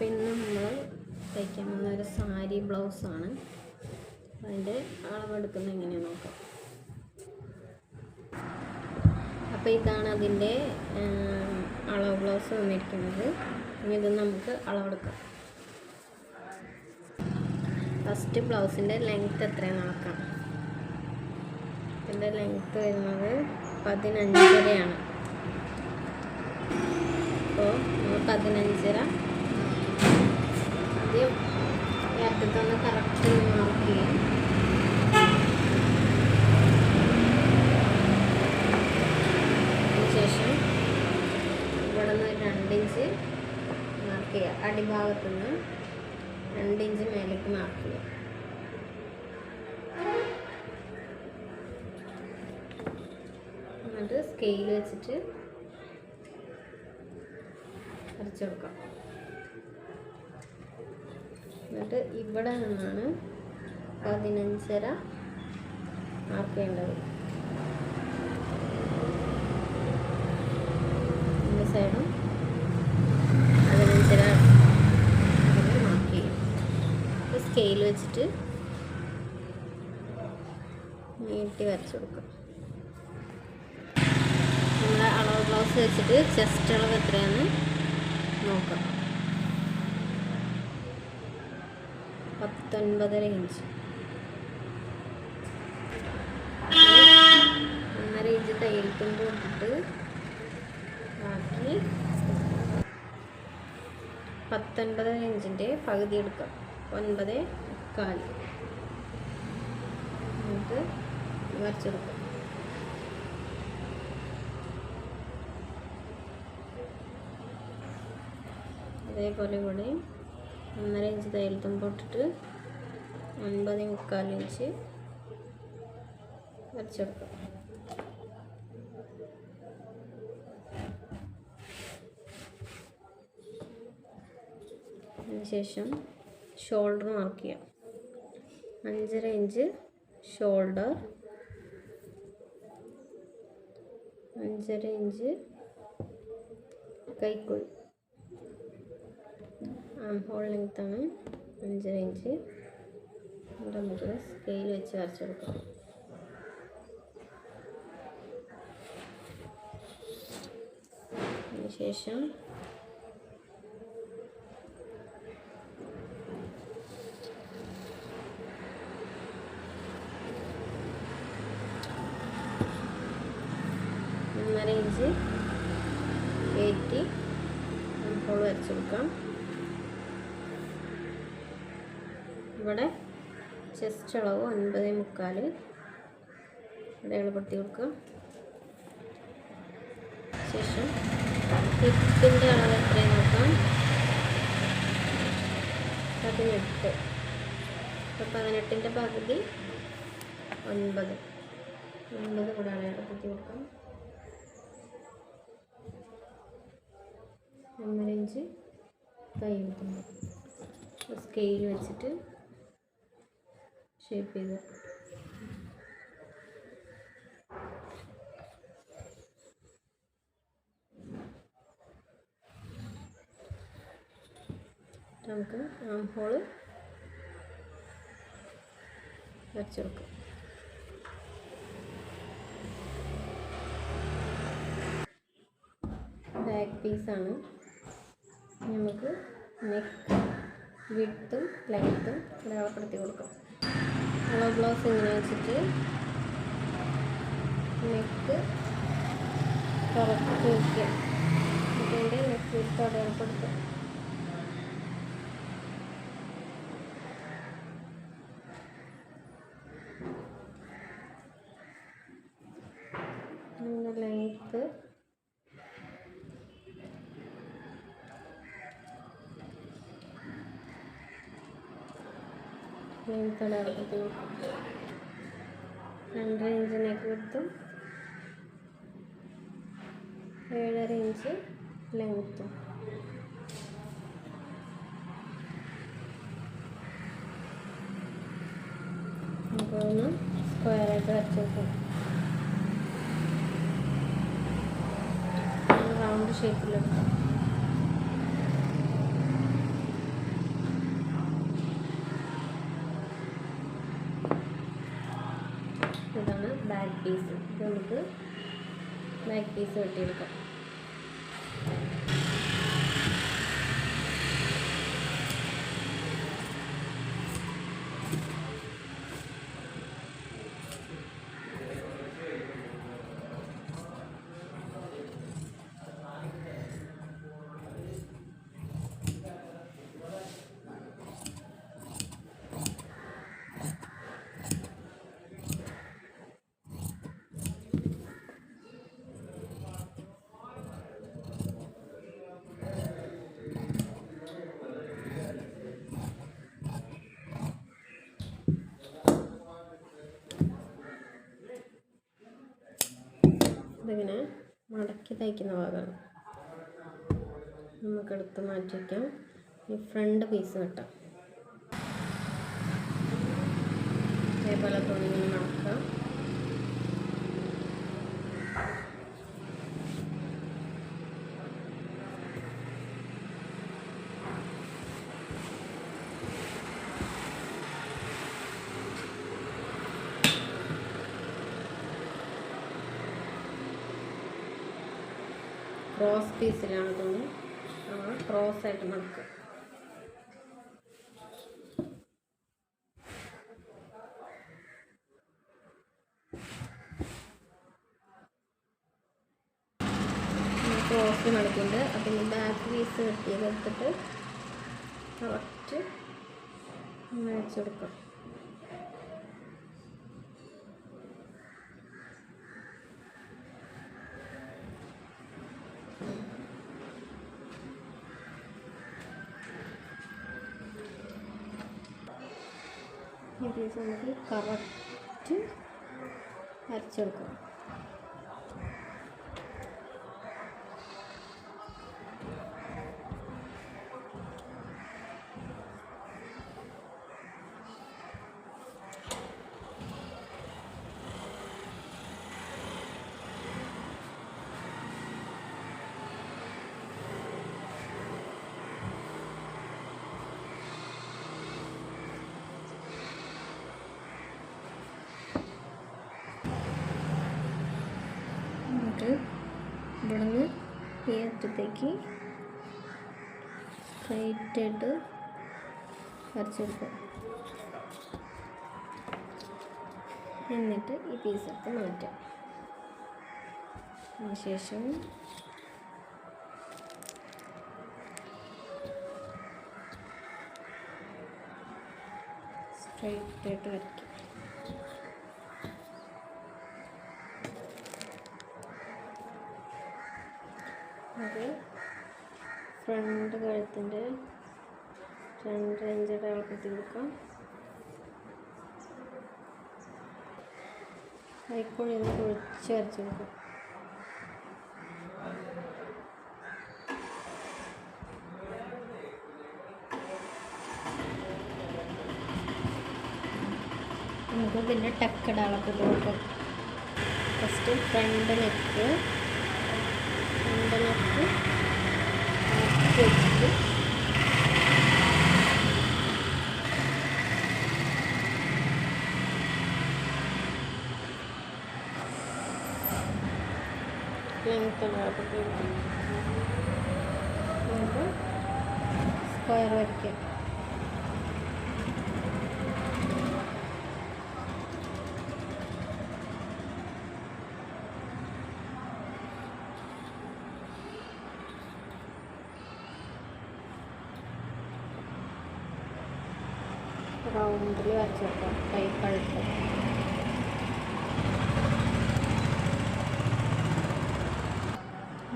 അപ്പോൾ ഇന്ന് നമ്മൾ തയ്ക്കാൻ വന്ന ഒരു സാരി ബ്ലൗസാണ്. അതിന്റെ അളവെടുക്കുന്നത് എങ്ങനെയാണ് നോക്കാം. അപ്പോൾ ഇതാണ് അതിന്റെ അളവ് ബ്ലൗസ് വന്നിരിക്കുന്നത്. ഇനി ഇത് നമുക്ക് അളവെടുക്കാം. ഫസ്റ്റ് ബ്ലൗസിന്റെ ലെങ്ത്ത് എത്രയാണ് നോക്കാം ഇതിന്റെ ലെങ്ത്ത് വരുന്നത് പതിനഞ്ചരയാണ്. അപ്പോൾ നമ്മൾ പതിനഞ്ചര ആദ്യം ഈ അറ്റത്തൊന്ന് കറക്റ്റ് മാർക്ക് ചെയ്യാം അതിനുശേഷം ഇവിടെ നിന്ന് രണ്ടിഞ്ച് മാർക്ക് ചെയ്യുക അടിഭാഗത്തു നിന്ന് രണ്ട് ഇഞ്ച് മേലേക്ക് മാർക്ക് ചെയ്യുക എന്നിട്ട് സ്കെയിൽ വെച്ചിട്ട് വരച്ചു കൊടുക്കാം. എന്നിട്ട് ഇവിടെ നിന്നാണ് പതിനഞ്ചര ആക്കേണ്ടത്. ഈ സൈഡും പതിനഞ്ചര മാർക്ക് ചെയ്യും. സ്കെയിൽ വെച്ചിട്ട് നീട്ടി വരച്ചു കൊടുക്കാം. നമ്മൾ അളവ് ബ്ലൗസ് വെച്ചിട്ട് ചെസ്റ്റ് അളവ് എത്രയാണെന്ന് നോക്കാം. പത്തൊൻപതര ഇഞ്ച് ഒന്നര ഇഞ്ച് തയ്യൽ തുമ്പ് ബാക്കി പത്തൊൻപതര ഇഞ്ചിന്റെ പകുതി എടുക്കാം ഒൻപത് കാൽ എന്നിട്ട് വരച്ചെടുക്കാം അതേപോലെ ഇവിടെ ഒന്നര ഇഞ്ച് തയ്യൽ തുമ്പോട്ടിട്ട് ഒൻപത് മുക്കാൽ ഇഞ്ച് വരച്ചെടുക്കാം അതിനുശേഷം ഷോൾഡർ മാർക്ക് ചെയ്യാം അഞ്ചര ഇഞ്ച് ഷോൾഡർ അഞ്ചര ഇഞ്ച് കൈക്കുഴി. ഹോൾ ലെങ്ത്താണ് അഞ്ചര ഇഞ്ച്. ഇവിടെ നമുക്ക് സ്കെയിൽ വെച്ച് വരച്ചെടുക്കാം അതിനുശേഷം ഒന്നര ഇഞ്ച് കയറ്റി ഹോൾ വരച്ചെടുക്കാം ഇവിടെ ചെസ്റ്റ് അളവ് ഒൻപത് മുക്കാൽ ഇവിടെ എളുപ്പത്തി കൊടുക്കുക ശേഷം ഹിപ്പിന്റെ അളവ് എത്രയും നോക്കാം. പതിനെട്ട്. അപ്പോൾ പതിനെട്ടിന്റെ പകുതി ഒൻപത്. ഒൻപത് കൂടെ എളുപ്പത്തി കൊടുക്കാം. ഒന്നര ഇഞ്ച് കൈ കൊടുക്കുമ്പോൾ സ്കെയിൽ വെച്ചിട്ട് ഷേപ്പ് ചെയ്ത്. നമുക്ക് ആം ഹോൾ വരച്ചെടുക്കാം. ബാക്ക് പീസാണ് നമുക്ക് നെക്ക് വിട്ടും ലെങ്ത്തും അടയാളപ്പെടുത്തി കൊടുക്കാം. അളവ് ബ്ലൗസ് ഇങ്ങനെ വെച്ചിട്ട് നെക്ക് കറക്റ്റ് വയ്ക്കുക ഇതിന്റെ നെക്ക് വിഡ്ത്ത് അടയാളപ്പെടുത്തുക ലെങ്ത്ത് ലെങ്ത്ത് അടയാളപ്പെടുത്തി കൊടുക്കാം രണ്ടര ഇഞ്ച് നെക്ക് വിടുത്തും ഏഴര ഇഞ്ച് ലെങ്ത്തും നമുക്കൊന്ന് സ്ക്വയറായിട്ട് വരച്ച് വെക്കാം റൗണ്ട് ഇതാണ് ബാക്ക് പീസ് നമുക്ക് ബാക്ക് പീസ് വെട്ടിയെടുക്കാം. ഇതിങ്ങനെ മടക്കി തയ്ക്കുന്ന ഭാഗമാണ്. നമുക്കെടുത്ത് മാറ്റി വയ്ക്കാം ഈ ഫ്രണ്ട് പീസ് വെട്ടാം അതേപോലെ തുണി ഇങ്ങനെ മടക്കാം ക്രോസ് പീസിലാണ് തുണി നമ്മൾ ക്രോസ് ആയിട്ട് മടക്കുക ക്രോസ് മടക്കുന്നുണ്ട് അപ്പം ഈ ബാക്ക് പീസ് വെട്ടിയതെടുത്തിട്ട് കറക്റ്റ് വെച്ച് കൊടുക്കാം ഈ നമുക്ക് കറക്റ്റ് അരച്ചെടുക്കാം എന്നിട്ട് ഇവിടുന്ന് ഈ അറ്റത്തേക്ക് സ്ട്രൈറ്റ് ആയിട്ട് എന്നിട്ട് ഈ പീസ് എടുത്ത് മാറ്റാം അതിനുശേഷം സ്ട്രൈറ്റ് ആയിട്ട് വരയ്ക്കും ഫ്രണ്ട് കഴുത്തിന്റെ രണ്ട് ഇഞ്ചിയുടെ അളപ്പത്തി കൊടുക്കാം കൈക്കുഴി ഒന്ന് കുഴിച്ച് വരച്ച് കൊടുക്കാം നമുക്ക് പിന്നെ ടക്കട അളപ്പിട്ട് കൊടുക്കാം. First front neck front neck. വെച്ചിട്ട്. അളപ്പിട്ട് നമുക്ക് സ്ക്വയർ വരയ്ക്കാം. റൗണ്ടിൽ വരച്ച് വെക്കാം കൈ കഴുത്ത്.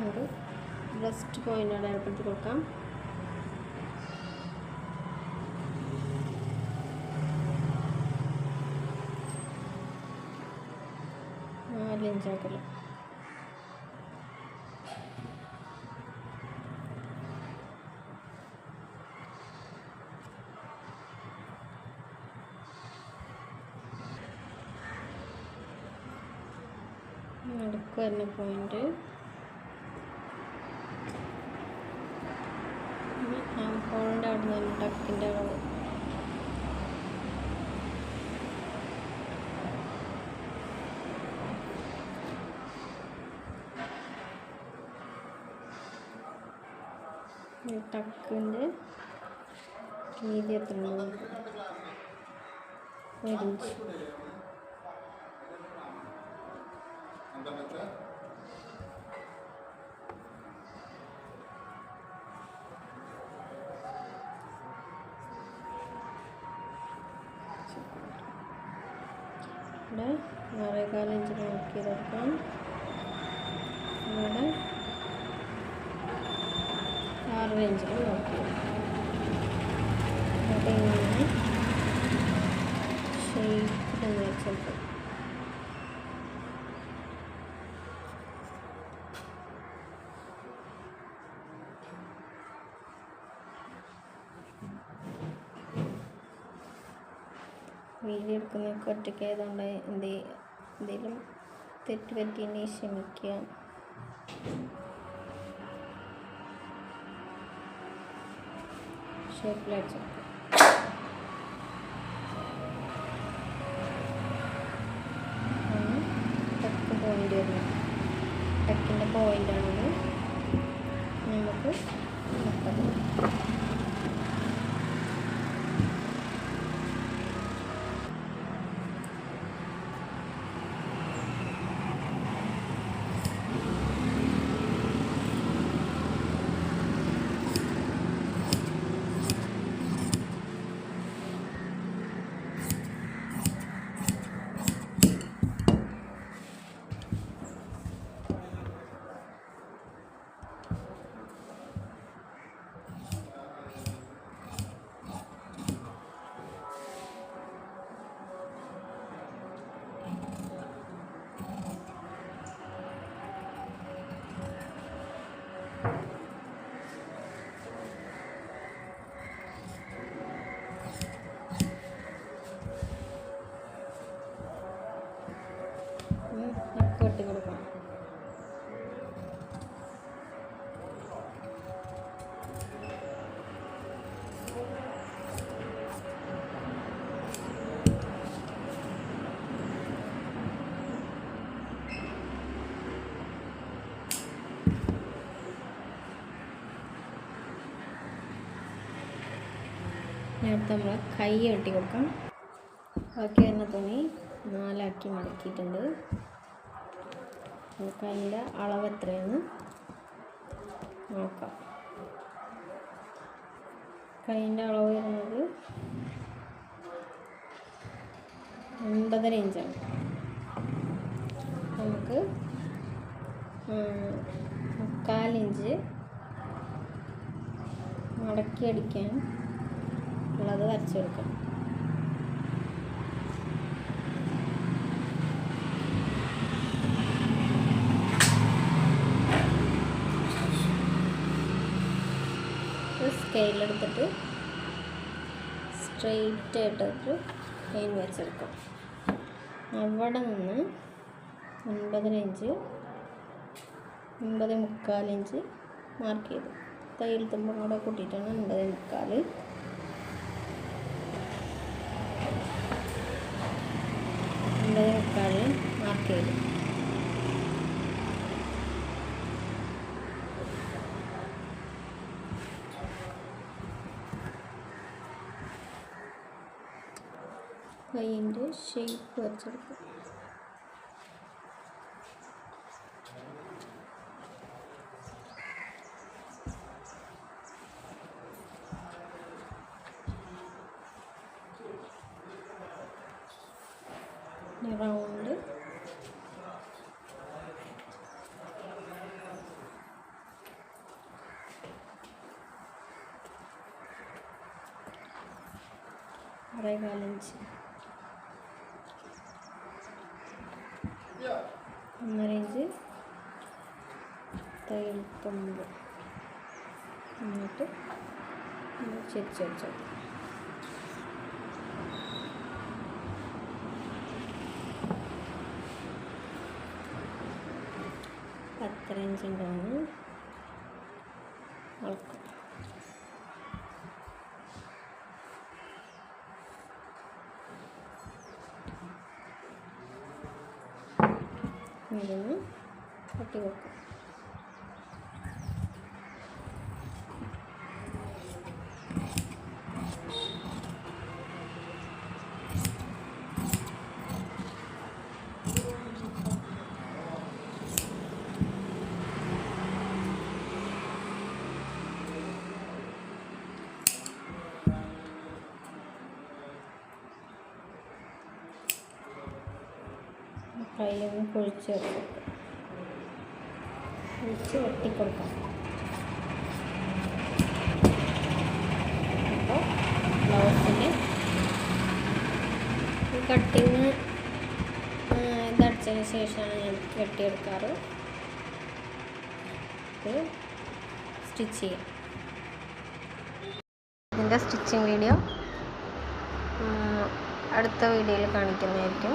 ഒരു ബ്രസ്റ്റ് പോയിന്റ് അടയാളപ്പെടുത്തി കൊടുക്കാം. നാല് വരുന്ന പോയിന്റ് ആം അവിടെ നിന്ന് ടക്കിന്റെ അളവ്. ടക്കിന്റെ വീതി എത്ര ഇവിടെ ആറേകാൽ ഇഞ്ചിന് മാർക്ക് ചെയ്തെടുക്കാം ഇവിടെ ആറര ഇഞ്ചിന് മാർക്ക് അപ്പം ഇങ്ങനെ ഷേപ്പിലൊന്ന് വെച്ചെടുക്കാം വീഡിയോ ഒറ്റയ്ക്കായതുകൊണ്ട് എന്ത് എന്തെങ്കിലും തെറ്റ് എന്നെ ക്ഷമിക്കുക ഷേപ്പിലടിച്ചു ടെക്ക് പോയിന്റ് വരുന്നത് ടെക്കിന്റെ പോയിന്റാണിത് നമുക്ക് അടുത്ത് നമ്മൾ കൈ കെട്ടി കൊടുക്കാം ബാക്കി വരുന്ന തുണി നാലാക്കി മടക്കിയിട്ടുണ്ട്. നമുക്ക് അതിന്റെ അളവ് എത്രയാണ്? നോക്കാം. കൈന്റെ അളവ് വരുന്നത് ഒൻപതര ഇഞ്ചാണ്. നമുക്ക് മുക്കാലിഞ്ച് മടക്കി അടിക്കാൻ ഉള്ളത് വരച്ചെടുക്കാം സ്കെയിലെടുത്തിട്ട് സ്ട്രെയിറ്റ് ആയിട്ടൊരു ലൈൻ വരച്ചെടുക്കാം. അവിടെ നിന്ന് ഒൻപതര ഇഞ്ച് ഒൻപത് മുക്കാൽ ഇഞ്ച് മാർക്ക് ചെയ്തു. തയ്യൽ തുമ്പും കൂടെ കൂട്ടിയിട്ടാണ് ഒൻപത് മുക്കാൽ. ഒൻപത് മുക്കാലിൽ മാർക്ക് ചെയ്തു. കൈയിന്റെ ഷേപ്പ് വരച്ചെടുക്കും நிறம் உண்டு అరగాలి ఇంచు వందర ఇంచు తగిలి తొమ్మిది అన్నట్టు చేర్చొచ్చు ഇഞ്ച് തയ്യൽ തുമ്പ് എന്നിട്ട് ചെരിച്ച് വെച്ചത് പത്തര ഇഞ്ച് ഉണ്ടാവുന്നു അളക്കും ഇതൊന്ന് കട്ടി വെക്കും കയ്യിലൊന്ന് ഒഴിച്ച് വെക്കും കുഴിച്ച് വെട്ടിക്കൊടുക്കാം അപ്പോൾ ബ്ലൗസിന് കട്ടിങ് ഇതടിച്ചതിന് ശേഷമാണ് ഞാൻ വെട്ടിയെടുക്കാറ്. സ്റ്റിച്ച് ചെയ്യാം. ഇതിന്റെ സ്റ്റിച്ചിങ് വീഡിയോ അടുത്ത വീഡിയോയിൽ കാണിക്കുന്നതായിരിക്കും.